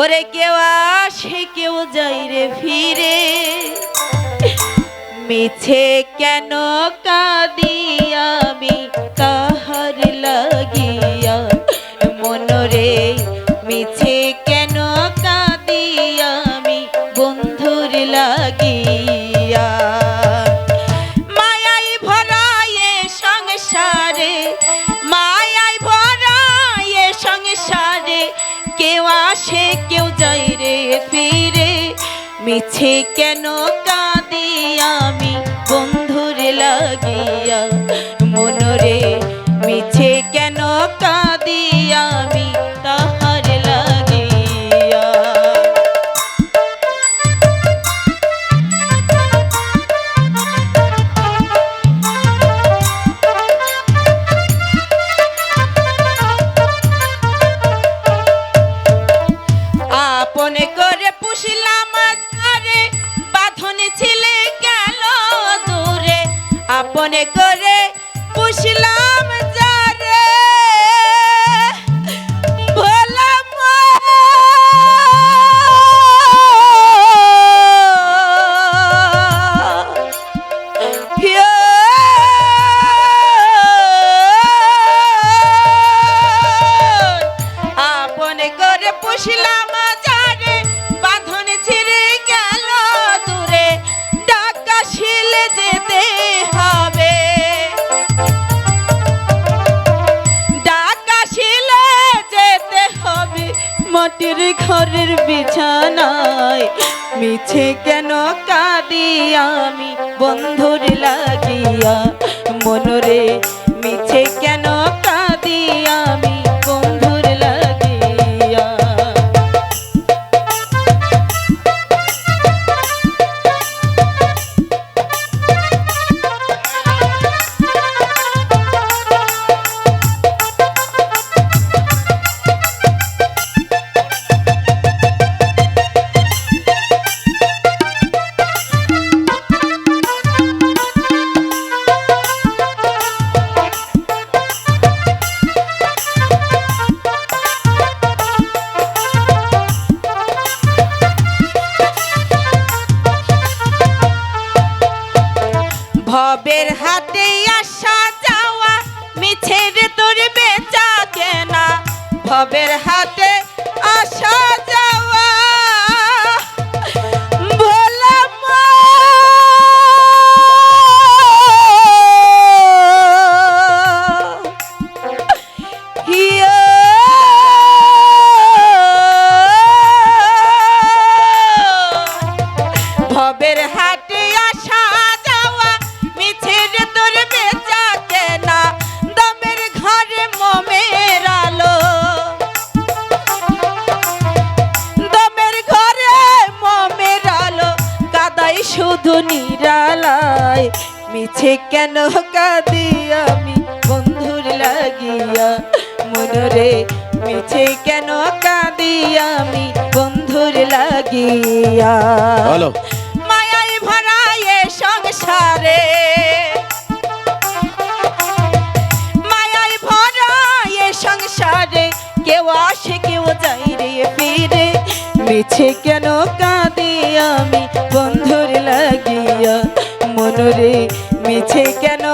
ওরে কেউ আসে, কেউ যাই রে ফিরে। মিছে কেন কাঁদি আমি, কাহার লাগিয়া? মনরে মিছে কেন কাঁদি আমি, বন্ধুর লাগিয়া? কেউ আসে, কেউ যাই রে ফিরে। মিছে কেন কাঁদি আমি, বন্ধুর লাগিয়া? মনরে মিছে কেন আপনে করে পুষিলাম। ঘরের বিছানায়। মিছে কেন কাঁদি আমি? বন্ধুর লাগিয়া। মনরে মিছে কেন ভবের হাতে আসা যাওয়া মিছে রে তোর বেচা কেনা। ভবের হাতে শুধু নিরালায় মিছে কেন কাঁদি আমি? বন্ধুর লাগিয়া। মনরে মিছে কেন কাঁদি আমি? বন্ধুর লাগিয়া। মায়ায় ভরায়ে সংসারে। মায়ায় ভরায়ে সংসারে। কেউ আসে কেউ যাই রে ফিরে। মিছে কেন কাঁদি আমি? মনরে মিছে কেন